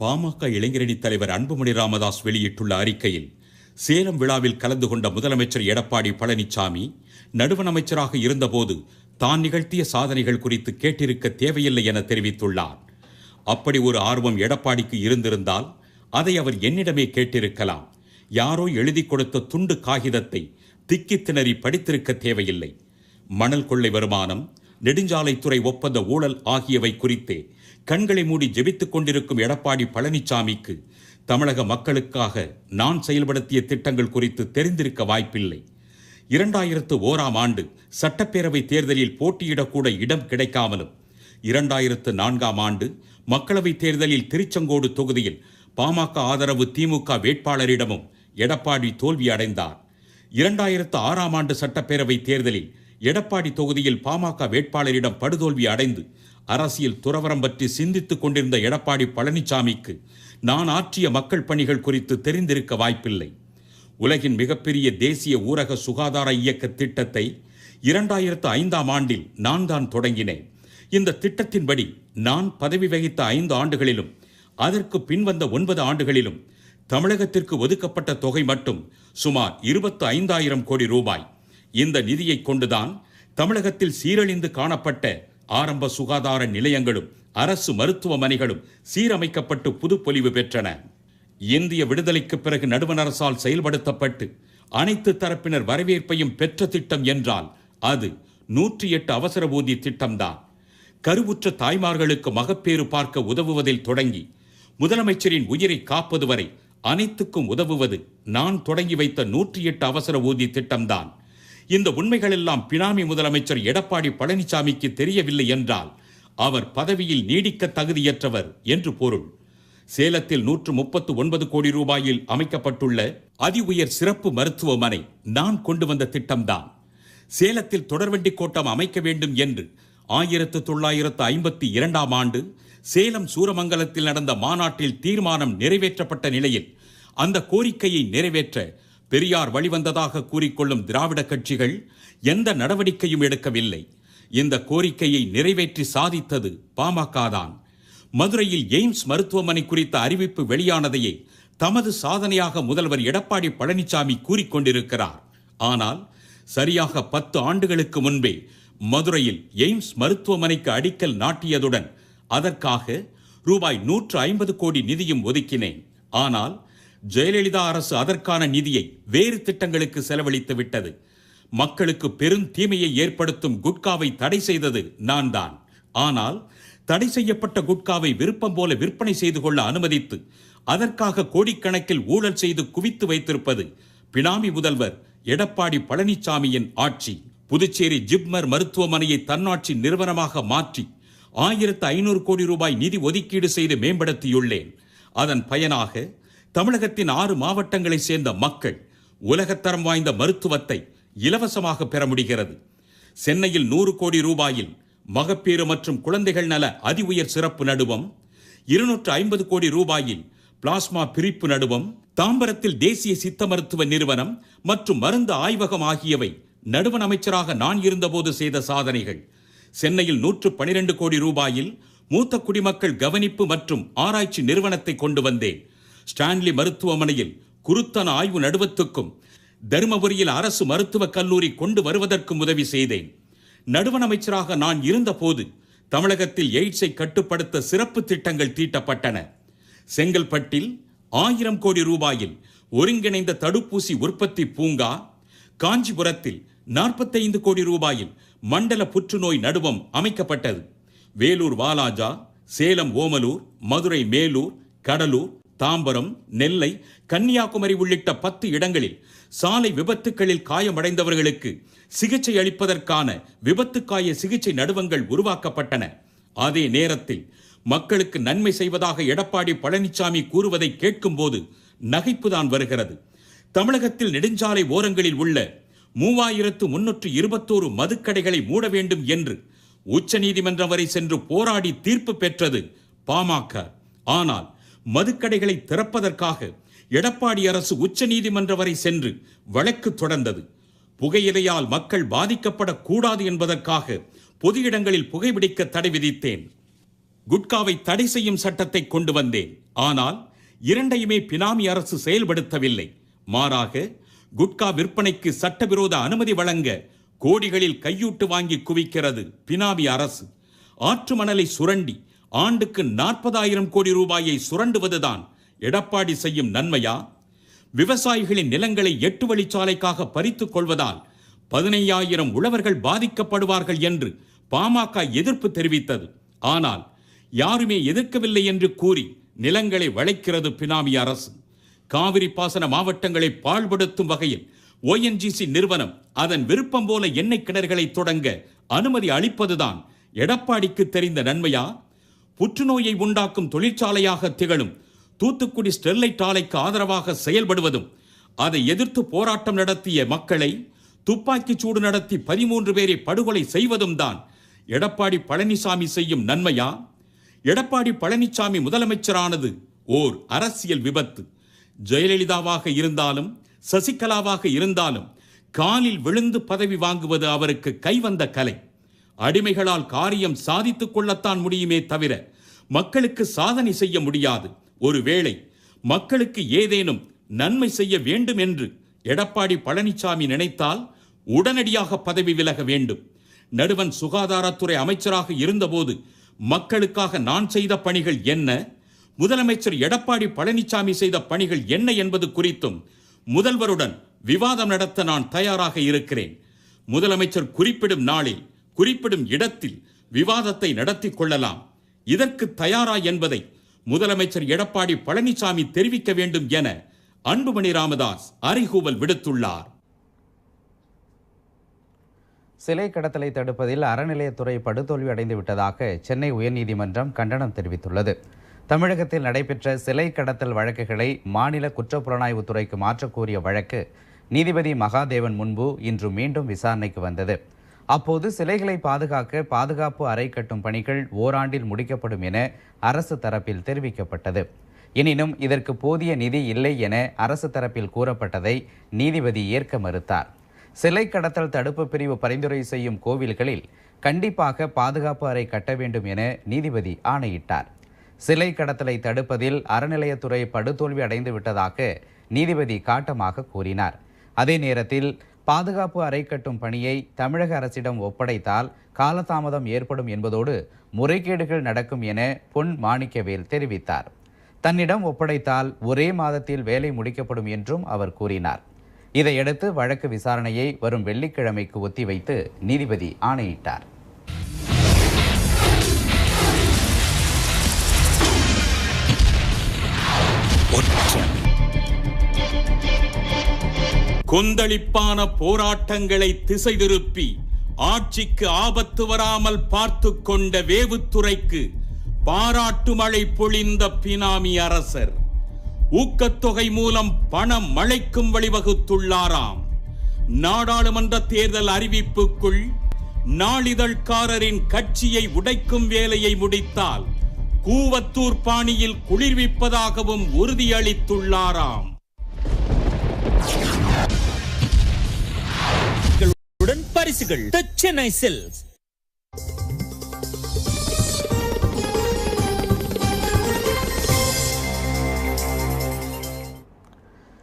பாமக இளைஞரணி தலைவர் அன்புமணி ராமதாஸ் வெளியிட்டுள்ள அறிக்கையில் சேலம் விழாவில் கலந்து கொண்ட முதலமைச்சர் எடப்பாடி பழனிசாமி நடுவண் அமைச்சராக இருந்தபோது தான் நிகழ்த்திய சாதனைகள் குறித்து கேட்டிருக்க தேவையில்லை என தெரிவித்துள்ளார். அப்படி ஒரு ஆர்வம் எடப்பாடிக்கு இருந்திருந்தால் அதை அவர் என்னிடமே கேட்டிருக்கலாம். யாரோ எழுதி கொடுத்த துண்டு காகிதத்தை திக்கி திணறி படித்திருக்க தேவையில்லை. மணல் கொள்ளை வருமானம் நெடுஞ்சாலைத்துறை ஒப்பந்த ஊழல் ஆகியவை குறித்தே கண்களை மூடி ஜெபித்துக் கொண்டிருக்கும் எடப்பாடி பழனிசாமிக்கு தமிழக மக்களுக்காக நான் செயல்படுத்திய திட்டங்கள் குறித்து தெரிந்திருக்க வாய்ப்பில்லை. இரண்டாயிரத்து ஓராம் ஆண்டு சட்டப்பேரவை தேர்தலில் போட்டியிடக்கூட இடம் கிடைக்காமலும் இரண்டாயிரத்து நான்காம் ஆண்டு மக்களவை தேர்தலில் திருச்செங்கோடு தொகுதியில் பாமக ஆதரவு திமுக வேட்பாளரிடமும் எடப்பாடி தோல்வி அடைந்தார். இரண்டாயிரத்து ஆறாம் ஆண்டு சட்டப்பேரவை தேர்தலில் எடப்பாடி தொகுதியில் பாமக வேட்பாளரிடம் படுதோல்வி அடைந்து அரசியல் துறவரம் பற்றி சிந்தித்துக் கொண்டிருந்த எடப்பாடி பழனிசாமிக்கு நான் ஆற்றிய மக்கள் பணிகள் குறித்து தெரிந்திருக்க வாய்ப்பில்லை. உலகின் மிகப்பெரிய தேசிய ஊரக சுகாதார இயக்க திட்டத்தை இரண்டாயிரத்து ஐந்தாம் ஆண்டில் நான் தான் தொடங்கினேன். இந்த திட்டத்தின்படி நான் பதவி வகித்த ஐந்து ஆண்டுகளிலும் அதற்கு பின்வந்த ஒன்பது ஆண்டுகளிலும் தமிழகத்திற்கு ஒதுக்கப்பட்ட தொகை மட்டும் சுமார் இருபத்து ஐந்தாயிரம் கோடி ரூபாய். இந்த நிதியை கொண்டுதான் தமிழகத்தில் சீரழிந்து காணப்பட்ட ஆரம்ப சுகாதார நிலையங்களும் அரசு மருத்துவமனைகளும் சீரமைக்கப்பட்டு புதுப்பொலிவு பெற்றன. இந்திய விடுதலைக்கு பிறகு நடுவண் அரசால் செயல்படுத்தப்பட்டு அனைத்து தரப்பினர் வரவேற்பையும் பெற்ற திட்டம் என்றால் அது நூற்றி எட்டு அவசர ஊதிய திட்டம்தான். கருவுற்ற தாய்மார்களுக்கு மகப்பேறு பார்க்க உதவுவதில் தொடங்கி முதலமைச்சரின் உயிரை காப்பது வரை அனைத்துக்கும் உதவுவது நான் தொடங்கி வைத்த நூற்றி எட்டு அவசர ஊதிய திட்டம்தான். இந்த உண்மைகளெல்லாம் பினாமி முதலமைச்சர் எடப்பாடி பழனிசாமிக்கு தெரியவில்லை என்றால் அவர் பதவியில் நீடிக்க தகுதியற்றவர் என்று பொருள். சேலத்தில் நூற்று முப்பத்து ஒன்பது கோடி ரூபாயில் அமைக்கப்பட்டுள்ள அதி உயர் சிறப்பு மருத்துவமனை நான் கொண்டு வந்த திட்டம்தான். சேலத்தில் தொடர்வண்டி கோட்டம் அமைக்க வேண்டும் என்று ஆயிரத்து தொள்ளாயிரத்து ஐம்பத்தி இரண்டாம் ஆண்டு சேலம் சூரமங்கலத்தில் நடந்த மாநாட்டில் தீர்மானம் நிறைவேற்றப்பட்ட நிலையில் அந்த கோரிக்கையை நிறைவேற்ற பெரியார் வழிவந்ததாக கூறிக்கொள்ளும் திராவிட கட்சிகள் எந்த நடவடிக்கையும் எடுக்கவில்லை. இந்த கோரிக்கையை நிறைவேற்றி சாதித்தது பாமக தான். மதுரையில் எய்ம்ஸ் மருத்துவமனை குறித்த அறிவிப்பு வெளியானதையே தமது சாதனையாக முதல்வர் எடப்பாடி பழனிசாமி கூறிக்கொண்டிருக்கிறார். ஆனால் சரியாக பத்து ஆண்டுகளுக்கு முன்பே மதுரையில் எய்ம்ஸ் மருத்துவமனைக்கு அடிக்கல் நாட்டியதுடன் அதற்காக ரூபாய் நூற்று ஐம்பது கோடி நிதியும் ஒதுக்கினேன். ஆனால் ஜெயலலிதா அரசு அதற்கான நிதியை வேறு திட்டங்களுக்கு செலவழித்து விட்டது. மக்களுக்கு பெரும் தீமையை ஏற்படுத்தும் குட்காவை தடை செய்தது நான் தான் ஆனால் தடை செய்யப்பட்ட குட்காவை விருப்பம் போல விற்பனை செய்து கொள்ள அனுமதித்து அதற்காக கோடிக்கணக்கில் ஊழல் செய்து குவித்து வைத்திருப்பது பினாமி முதல்வர் எடப்பாடி பழனிசாமியின் ஆட்சி புதுச்சேரி ஜிப்மர் மருத்துவமனையை தன்னாட்சி நிறுவனமாக மாற்றி ஆயிரத்து ஐநூறு கோடி ரூபாய் நிதி ஒதுக்கீடு செய்து மேம்படுத்தியுள்ளேன். அதன் பயனாக தமிழகத்தின் ஆறு மாவட்டங்களைச் சேர்ந்த மக்கள் உலகத்தரம் வாய்ந்த மருத்துவத்தை இலவசமாக பெற முடிகிறது. சென்னையில் நூறு கோடி ரூபாயில் மகப்பேறு மற்றும் குழந்தைகள் நல அதி உயர் சிறப்பு நடுவம் இருநூற்று ஐம்பது கோடி ரூபாயில் பிளாஸ்மா பிரிப்பு நடுவம் தாம்பரத்தில் தேசிய சித்த மருத்துவ நிறுவனம் மற்றும் மருந்து ஆய்வகம் ஆகியவை நடுவண் அமைச்சராக நான் இருந்தபோது செய்த சாதனைகள். சென்னையில் நூற்று பனிரெண்டு கோடி ரூபாயில் மூத்த குடிமக்கள் கவனிப்பு மற்றும் ஆராய்ச்சி நிறுவனத்தை கொண்டு வந்தேன். ஸ்டான்லி மருத்துவமனையில் குருத்தன ஆய்வு நடுவத்துக்கும் தருமபுரியில் அரசு மருத்துவக் கல்லூரி கொண்டு வருவதற்கும் உதவி செய்தேன். நடுவண் அமைச்சராக நான் இருந்தபோது தமிழகத்தில் எய்ட்ஸை கட்டுப்படுத்த சிறப்பு திட்டங்கள் தீட்டப்பட்டன. செங்கல்பட்டில் ஆயிரம் கோடி ரூபாயில் ஒருங்கிணைந்த தடுப்பூசி உற்பத்தி பூங்கா காஞ்சிபுரத்தில் நாற்பத்தைந்து கோடி ரூபாயில் மண்டல புற்றுநோய் நடுவம் அமைக்கப்பட்டது. வேலூர் வாலாஜா சேலம் ஓமலூர் மதுரை மேலூர் கடலூர் தாம்பரம் நெல்லை கன்னியாகுமரி உள்ளிட்ட பத்து இடங்களில் சாலை விபத்துகளில் காயமடைந்தவர்களுக்கு சிகிச்சை அளிப்பதற்கான விபத்து காய சிகிச்சை நடுவங்கள் உருவாக்கப்பட்டன. அதே நேரத்தில் மக்களுக்கு நன்மை செய்வதாக எடப்பாடி பழனிசாமி கூறுவதை கேட்கும்போது நகைப்புதான் வருகிறது. தமிழகத்தில் நெடுஞ்சாலை ஓரங்களில் உள்ள மூவாயிரத்து முன்னூற்று இருபத்தோரு மதுக்கடைகளை மூட வேண்டும் என்று உச்சநீதிமன்றம் வரை சென்று போராடி தீர்ப்பு பெற்றது பாமக ஆனால் மதுக்கடைகளை திறப்பதற்காக எடப்பாடி அரசு உச்சநீதிமன்ற வரை சென்று வழக்கு தொடர்ந்தது. புகையிலையால் மக்கள் பாதிக்கப்படக்கூடாது என்பதற்காக பொது இடங்களில் புகைபிடிக்க தடை விதித்தேன். குட்காவை தடை செய்யும் சட்டத்தை கொண்டு வந்தேன். ஆனால் இரண்டையுமே பினாமி அரசு செயல்படுத்தவில்லை. மாறாக குட்கா விற்பனைக்கு சட்டவிரோத அனுமதி வழங்க கோடிகளில் கையூட்டு வாங்கி குவிக்கிறது பினாமி அரசு. ஆற்று மணலை சுரண்டி ஆண்டுக்கு நாற்பதாயிரம் கோடி ரூபாயை சுரண்டுவதுதான் எடப்பாடி செய்யும் நன்மையா? விவசாயிகளின் நிலங்களை எட்டு வழிச்சாலைக்காக பறித்துக் கொள்வதால் பதினையாயிரம் உழவர்கள் பாதிக்கப்படுவார்கள் என்று பாமக எதிர்ப்பு தெரிவித்தது. ஆனால் யாருமே எதிர்க்கவில்லை என்று கூறி நிலங்களை வளைக்கிறது பினாமி அரசு. காவிரி பாசன மாவட்டங்களை பாழ்படுத்தும் வகையில் ஓஎன்ஜிசி நிறுவனம் அதன் விருப்பம் போல எண்ணெய் கிணறுகளை தொடங்க அனுமதி அளிப்பதுதான் எடப்பாடிக்கு தெரிந்த நன்மையா? புற்றுநோயை உண்டாக்கும் தொழிற்சாலையாக திகழும். தூத்துக்குடி ஸ்டெர்லைட் ஆலைக்கு ஆதரவாக செயல்படுவதும் அதை எதிர்த்து போராட்டம் நடத்திய மக்களை துப்பாக்கிச் சூடு நடத்தி பதிமூன்று பேரை படுகொலை செய்வதும் தான். எடப்பாடி பழனிசாமி செய்யும் நன்மையா? எடப்பாடி பழனிசாமி முதலமைச்சரானது ஓர் அரசியல் விபத்து. ஜெயலலிதாவாக இருந்தாலும் சசிகலாவாக இருந்தாலும் காலில் விழுந்து பதவி வாங்குவது அவருக்கு கைவந்த கலை. அடிமைகளால் காரியம் சாதித்துக் கொள்ளத்தான் முடியுமே தவிர மக்களுக்கு சாதனை செய்ய முடியாது. ஒருவேளை மக்களுக்கு ஏதேனும் நன்மை செய்ய வேண்டும் என்று எடப்பாடி பழனிசாமி நினைத்தால் உடனடியாக பதவி விலக வேண்டும். நடுவன் சுகாதாரத்துறை அமைச்சராக இருந்தபோது மக்களுக்காக நான் செய்த பணிகள் என்ன? முதலமைச்சர் எடப்பாடி பழனிசாமி செய்த பணிகள் என்ன என்பது குறித்தும் முதல்வருடன் விவாதம் நடத்த நான் தயாராக இருக்கிறேன். முதலமைச்சர் குறிப்பிடும் நாளில் குறிப்பிடும் இடத்தில் விவாதத்தை நடத்தி கொள்ளலாம் இதற்கு தயாரா என்பதை முதலமைச்சர் எடப்பாடி பழனிசாமி தெரிவிக்க வேண்டும் என அன்புமணி ராமதாஸ் அறிகூவல் விடுத்துள்ளார். சிலை கடத்தலை தடுப்பதில் அறநிலையத்துறை படுதோல்வி அடைந்து விட்டதாக சென்னை உயர்நீதிமன்றம் கண்டனம் தெரிவித்துள்ளது. தமிழகத்தில் நடைபெற்ற சிலை கடத்தல் வழக்குகளை மாநில குற்றப்புலனாய்வுத்துறைக்கு துறைக்கு வழக்கு நீதிபதி மகாதேவன் முன்பு இன்று மீண்டும் விசாரணைக்கு வந்தது. அப்போது சிலைகளை பாதுகாக்க பாதுகாப்பு அறை கட்டும் பணிகள் ஓராண்டில் முடிக்கப்படும் என அரசு தரப்பில் தெரிவிக்கப்பட்டது. எனினும் இதற்கு போதிய நிதி இல்லை என அரசு தரப்பில் கூறப்பட்டதை நீதிபதி ஏற்க மறுத்தார். சிலை கடத்தல் தடுப்பு பிரிவு பரிந்துரை செய்யும் கோவில்களில் கண்டிப்பாக பாதுகாப்பு அறை கட்ட வேண்டும் என நீதிபதி ஆணையிட்டார். சிலை கடத்தலை தடுப்பதில் அறநிலையத்துறை படுதோல்வி அடைந்து விட்டதாக நீதிபதி காட்டமாக கூறினார். அதே நேரத்தில் பாதுகாப்பு அறை கட்டும் பணியை தமிழக அரசிடம் ஒப்படைத்தால் காலதாமதம் ஏற்படும் என்பதோடு முறைகேடுகள் நடக்கும் என பொன் மாணிக்கவேல் தெரிவித்தார். தன்னிடம் ஒப்படைத்தால் ஒரே மாதத்தில் வேலை முடிக்கப்படும் என்றும் அவர் கூறினார். இதையடுத்து வழக்கு விசாரணையை வரும் வெள்ளிக்கிழமைக்கு ஒத்திவைத்து நீதிபதி ஆணையிட்டார். கொந்தளிப்பான போராட்டங்களை திசை திருப்பி ஆட்சிக்கு ஆபத்து வராமல் பார்த்து கொண்ட வேவுத்துறைக்கு பாராட்டு மழை பொழிந்த பினாமி அரசர். ஊக்கத்தொகை மூலம் பணம் மழைக்கும் வழிவகுத்துள்ளாராம். நாடாளுமன்ற தேர்தல் அறிவிப்புக்குள் நாளிதழ்காரரின் கட்சியை உடைக்கும் வேலையை முடித்தால் கூவத்தூர் பாணியில் குளிர்விப்பதாகவும் உறுதியளித்துள்ளாராம். உடன் பரிசுகள். சென்னை சில்க்ஸ்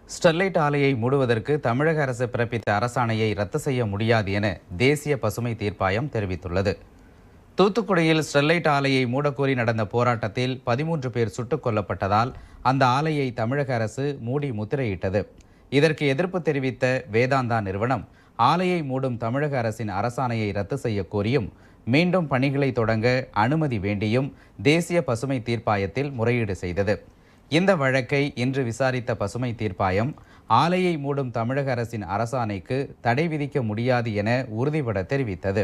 ஸ்டெர்லைட் ஆலையை மூடுவதற்கு தமிழக அரசு பிறப்பித்த அரசாணையை ரத்து செய்ய முடியாது என தேசிய பசுமை தீர்ப்பாயம் தெரிவித்துள்ளது. தூத்துக்குடியில் ஸ்டெர்லைட் ஆலையை மூடக்கோரி நடந்த போராட்டத்தில் பதிமூன்று பேர் சுட்டுக் கொல்லப்பட்டதால் அந்த ஆலையை தமிழக அரசு மூடி முத்திரையிட்டது. இதற்கு எதிர்ப்பு தெரிவித்த வேதாந்தா நிறுவனம் ஆலையை மூடும் தமிழக அரசின் அரசாணையை ரத்து செய்ய கோரியும் மீண்டும் பணிகளை தொடங்க அனுமதி வேண்டியும் தேசிய பசுமை தீர்ப்பாயத்தில் முறையீடு செய்தது. இந்த வழக்கை இன்று விசாரித்த பசுமை தீர்ப்பாயம் ஆலையை மூடும் தமிழக அரசின் அரசாணைக்கு தடை விதிக்க முடியாது என உறுதிபட தெரிவித்தது.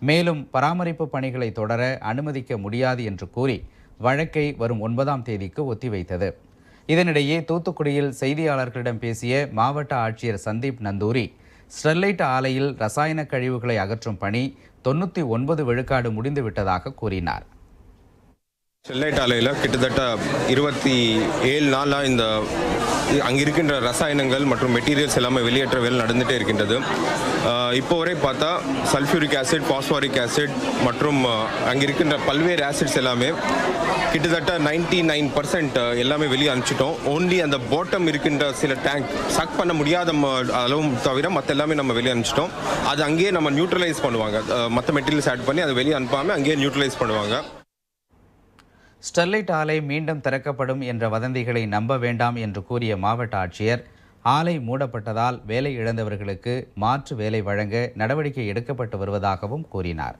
மேலும் பராமரிப்பு பணிகளை தொடர அனுமதிக்க முடியாது என்று கூறி வழக்கை வரும் ஒன்பதாம் தேதிக்கு ஒத்திவைத்தது. இதனிடையே தூத்துக்குடியில் செய்தியாளர்களிடம் பேசிய மாவட்ட ஆட்சியர் சந்தீப் நந்தூரி ஸ்டெர்லைட் ஆலையில் ரசாயன கழிவுகளை அகற்றும் பணி தொண்ணூற்றி ஒன்பது விழுக்காடு முடிந்துவிட்டதாக கூறினார். ஸ்டெர்லைட் ஆலையில் கிட்டத்தட்ட இருபத்தி ஏழு நாளாக இந்த அங்கே இருக்கின்ற ரசாயனங்கள் மற்றும் மெட்டீரியல்ஸ் எல்லாமே வெளியேற்ற வேலை நடந்துகிட்டே இருக்கின்றது இப்போ வரை பார்த்தா சல்ஃபியூரிக் ஆசிட் பாஸ்பாரிக் ஆசிட் மற்றும் அங்கே இருக்கின்ற பல்வேறு ஆசிட்ஸ் எல்லாமே கிட்டத்தட்ட நைன்டி நைன் பர்சன்ட் எல்லாமே வெளியே அனுப்பிச்சிட்டோம். ஓன்லி அந்த பாட்டம் இருக்கின்ற சில டேங்க் சக் பண்ண முடியாத ம- அளவும் தவிர மற்ற எல்லாமே நம்ம வெளியே அனுப்பிச்சிட்டோம். அது அங்கேயே நம்ம நியூட்ரலைஸ் பண்ணுவாங்க. மற்ற மெட்டீரியல்ஸ் ஆட் பண்ணி அதை வெளியே அனுப்பாமல் அங்கேயே நியூட்ரலைஸ் பண்ணுவாங்க. ஸ்டெர்லைட் ஆலை மீண்டும் திறக்கப்படும் என்ற வதந்திகளை நம்ப வேண்டாம் என்று கூறிய மாவட்ட ஆட்சியர் ஆலை மூடப்பட்டதால் வேலை இழந்தவர்களுக்கு மாற்று வேலை வழங்க நடவடிக்கை எடுக்கப்பட்டு வருவதாகவும் கூறினார்.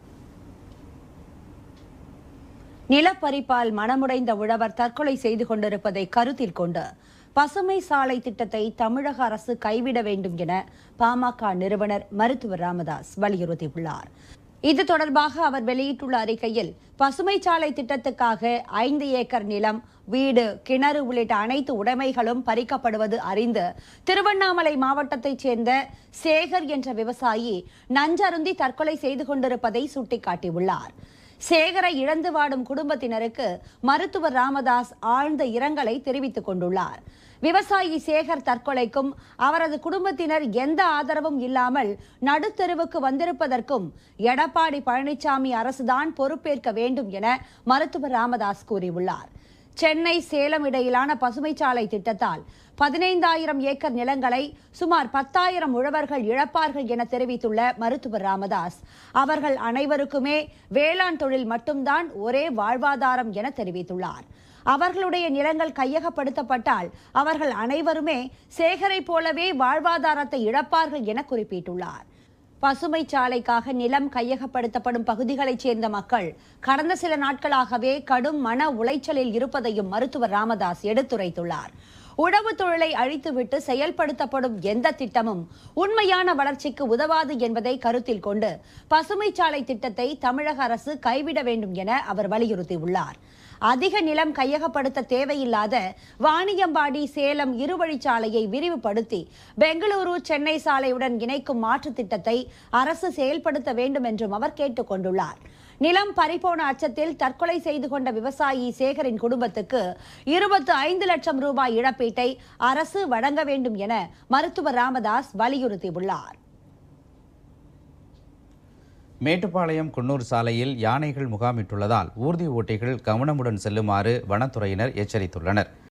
நிலப்பரிப்பால் மனமுடைந்த உழவர் தற்கொலை செய்து கொண்டிருப்பதை கருத்தில் கொண்டு பசுமை சாலை திட்டத்தை தமிழக அரசு கைவிட வேண்டும் என பாமக நிறுவனர் மருத்துவர் ராமதாஸ் வலியுறுத்தியுள்ளார். இது தொடர்பாக அவர் வெளியிட்டுள்ள அறிக்கையில் பசுமை சாலை திட்டத்துக்காக ஐந்து ஏக்கர் நிலம் வீடு கிணறு உள்ளிட்ட அனைத்து உடைமைகளும் பறிக்கப்படுவது அறிந்து திருவண்ணாமலை மாவட்டத்தைச் சேர்ந்த சேகர் என்ற விவசாயி நஞ்சருந்தி தற்கொலை செய்து கொண்டிருப்பதை சுட்டிக்காட்டியுள்ளார். சேகரை இழந்து வாடும் குடும்பத்தினருக்கு மருத்துவர் ராமதாஸ் ஆழ்ந்த இரங்கலை தெரிவித்துக் கொண்டுள்ளார். விவசாயி சேகர் தற்கொலைக்கும் அவரது குடும்பத்தினர் எந்த ஆதரவும் இல்லாமல் நடுத்தெருவுக்கு வந்திருப்பதற்கும் எடப்பாடி பழனிசாமி அரசுதான் பொறுப்பேற்க வேண்டும் என மருத்துவர் ராமதாஸ் கூறியுள்ளார். சென்னை சேலம் இடையிலான பசுமைச்சாலை திட்டத்தால் பதினைந்தாயிரம் ஏக்கர் நிலங்களை சுமார் பத்தாயிரம் உழவர்கள் இழப்பார்கள் என தெரிவித்துள்ள மருத்துவர் ராமதாஸ் அவர்கள் அனைவருக்குமே வேளாண் தொழில் மட்டும்தான் ஒரே வாழ்வாதாரம் என தெரிவித்துள்ளார். அவர்களுடைய நிலங்கள் கையகப்படுத்தப்பட்டால் அவர்கள் அனைவருமே சேகரை போலவே வாழ்வாதாரத்தை இழப்பார்கள் என குறிப்பிட்டுள்ளார். பசுமை சாலைக்காக நிலம் கையகப்படுத்தப்படும் பகுதிகளைச் சேர்ந்த மக்கள் கடந்த சில நாட்களாகவே கடும் மன உளைச்சலில் இருப்பதையும் மருத்துவர் ராமதாஸ் எடுத்துரைத்துள்ளார். உழவு தொழிலை அழித்துவிட்டு செயல்படுத்தப்படும் எந்த திட்டமும் உண்மையான வளர்ச்சிக்கு உதவாது என்பதை கருத்தில் கொண்டு பசுமை சாலை திட்டத்தை தமிழக அரசு கைவிட வேண்டும் என அவர் வலியுறுத்தியுள்ளார். அதிக நிலம் கையகப்படுத்த தேவையில்லாத வாணியம்பாடி சேலம் இருவழிச்சாலையை விரிவுபடுத்தி பெங்களூரு சென்னை சாலையுடன் இணைக்கும் மாற்றுத் திட்டத்தை அரசு செயல்படுத்த வேண்டும் என்றும் அவர் கேட்டுக் கொண்டுள்ளார். நிலம் பறிபோன அச்சத்தில் தற்கொலை செய்து கொண்ட விவசாயி சேகரின் குடும்பத்துக்கு இருபத்து ஐந்து லட்சம் ரூபாய் இழப்பீட்டை அரசு வழங்க வேண்டும் என மருத்துவர் ராமதாஸ் வலியுறுத்தியுள்ளார். மேட்டுப்பாளையம் குன்னூர் சாலையில் யானைகள் முகாமிட்டுள்ளதால் ஊர்தி ஓட்டிகள் கவனமுடன் செல்லுமாறு வனத்துறையினர் எச்சரித்துள்ளனர்.